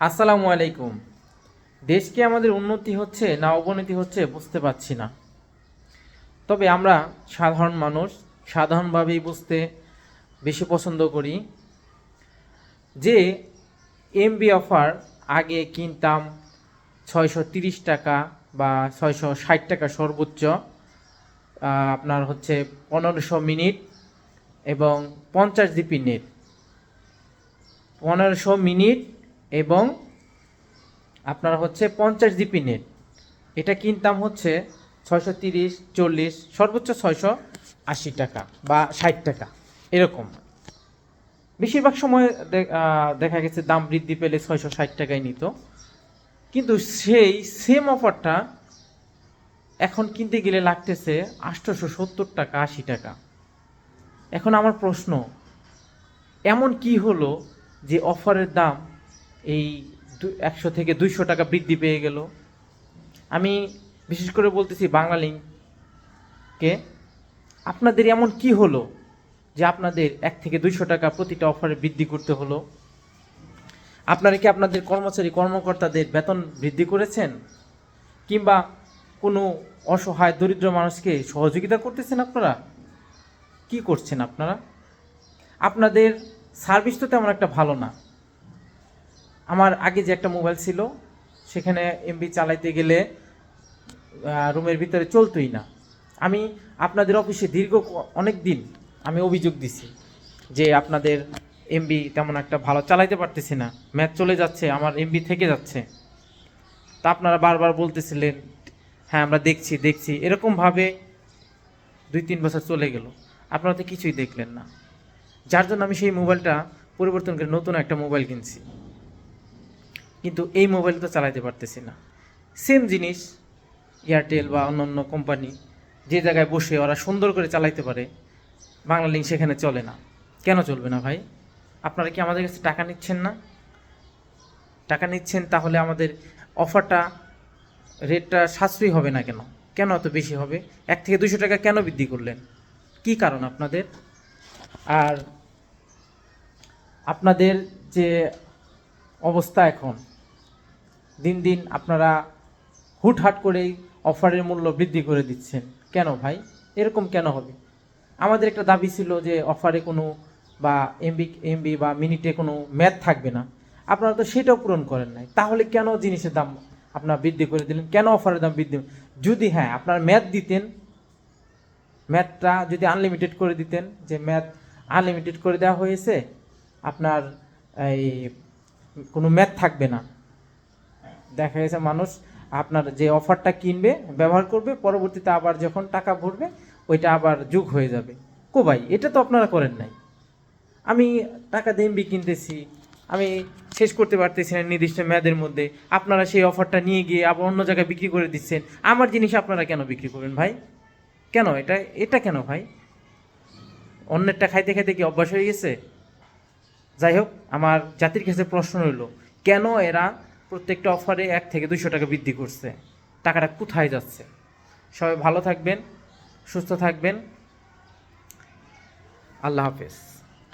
আসসালামু আলাইকুম। দেশকে আমাদের উন্নতি হচ্ছে না অবনতি হচ্ছে বুঝতে পারছি না। তবে আমরা সাধারণ মানুষ, সাধারণভাবেই বুঝতে বেশি পছন্দ করি যে এমবি অফার আগে কিনতাম ছয়শো তিরিশ টাকা বা ছয়শো ষাট টাকা সর্বোচ্চ আপনার হচ্ছে পনেরোশো মিনিট এবং পঞ্চাশ জিপি নেট পনেরোশো মিনিট এবং আপনার হচ্ছে পঞ্চাশ জিপি নেট। এটা কিনতাম হচ্ছে ছয়শো তিরিশ, চল্লিশ, সর্বোচ্চ ছয়শো আশি টাকা বা ষাট টাকা, এরকম। বেশিরভাগ সময় দেখা গেছে দাম বৃদ্ধি পেলে ছয়শো ষাট টাকায় নিত। কিন্তু সেই সেম অফারটা এখন কিনতে গেলে লাগতেছে আটশোশো সত্তর টাকা, আশি টাকা। এখন আমার প্রশ্ন, এমন কি হলো যে অফারের দাম এই একশো থেকে দুইশো টাকা বৃদ্ধি পেয়ে গেল। আমি বিশেষ করে বলতেছি বাংলা লিঙ্ককে আপনাদের এমন কি হলো যে আপনাদের এক থেকে দুইশো টাকা প্রতিটা অফারে বৃদ্ধি করতে হলো? আপনারা কি আপনাদের কর্মচারী কর্মকর্তাদের বেতন বৃদ্ধি করেছেন? কিংবা কোনো অসহায় দরিদ্র মানুষকে সহযোগিতা করতেছেন আপনারা? কি করছেন আপনারা? আপনাদের সার্ভিস তো তেমন একটা ভালো না। আমার আগে যে একটা মোবাইল ছিল, সেখানে এমবি চালাইতে গেলে রুমের ভিতরে চলতোই না। আমি আপনাদের অফিসে দীর্ঘ অনেক দিন আমি অভিযোগ দিছি যে আপনাদের এমবি তেমন একটা ভালো চালাইতে পারতেছি না। ম্যাচ চলে যাচ্ছে, আমার এমবি থেকে যাচ্ছে। তা আপনারা বারবার বলতেছিলেন হ্যাঁ আমরা দেখছি দেখছি। এরকমভাবে দুই তিন বছর চলে গেল। আপনারা তো কিছুই দেখলেন না। যার জন্য আমি সেই মোবাইলটা পরিবর্তন করে নতুন একটা মোবাইল কিনছি। কিন্তু এই মোবাইল তো চালাতে পারতেছি না। সেম জিনিস এয়ারটেল বা অন্যান্য কোম্পানি যে জায়গায় বসে ওরা সুন্দর করে চালাইতে পারে, বাংলা লিঙ্ক সেখানে চলে না। কেন চলবে না ভাই? আপনারা কি আমাদের কাছে টাকা নিচ্ছেন না? টাকা নিচ্ছেন তাহলে আমাদের অফারটা রেটটা সাশ্রয়ী হবে না কেন? কেন এত বেশি হবে? এক থেকে দুশো টাকা কেন বৃদ্ধি করলেন? কি কারণ আপনাদের? আর আপনাদের যে অবস্থা এখন দিন দিন আপনারা হুটহাট করেই অফারের মূল্য বৃদ্ধি করে দিচ্ছেন। কেন ভাই? এরকম কেন হবে? আমাদের একটা দাবি ছিল যে অফারে কোনো বা এমবি এমবি বা মিনিটে কোনো ম্যাথ থাকবে না। আপনারা তো সেটাও পূরণ করেন নাই। তাহলে কেন জিনিসের দাম আপনারা বৃদ্ধি করে দিলেন? কেন অফারের দাম বৃদ্ধি? যদি হ্যাঁ আপনার ম্যাথ দিতেন, ম্যাথটা যদি আনলিমিটেড করে দিতেন, যে ম্যাথ আনলিমিটেড করে দেওয়া হয়েছে, আপনার এই কোনো ম্যাথ থাকবে না। দেখা গেছে মানুষ আপনার যে অফারটা কিনবে, ব্যবহার করবে, পরবর্তীতে আবার যখন টাকা ভরবে, ওইটা আবার যুগ হয়ে যাবে। কো ভাই, এটা তো আপনারা করেন নাই। আমি টাকা দিয়ে কিনতেছি, আমি শেষ করতে পারতেছি না নির্দিষ্ট মেয়াদের মধ্যে। আপনারা সেই অফারটা নিয়ে গিয়ে আবার অন্য জায়গায় বিক্রি করে দিচ্ছেন। আমার জিনিস আপনারা কেন বিক্রি করবেন ভাই? কেন এটা এটা কেন ভাই? অন্যেরটা খাইতে খাইতে কি অভ্যাস হয়ে গেছে? যাই হোক, আমার জাতির কাছে প্রশ্ন রইল, কেন এরা প্রত্যেকটা অফারে এক থেকে দুশো টাকা বৃদ্ধি করছে। টাকাটা কোথায় যাচ্ছে? সবাই ভালো থাকবেন, সুস্থ থাকবেন। আল্লাহ হাফেজ।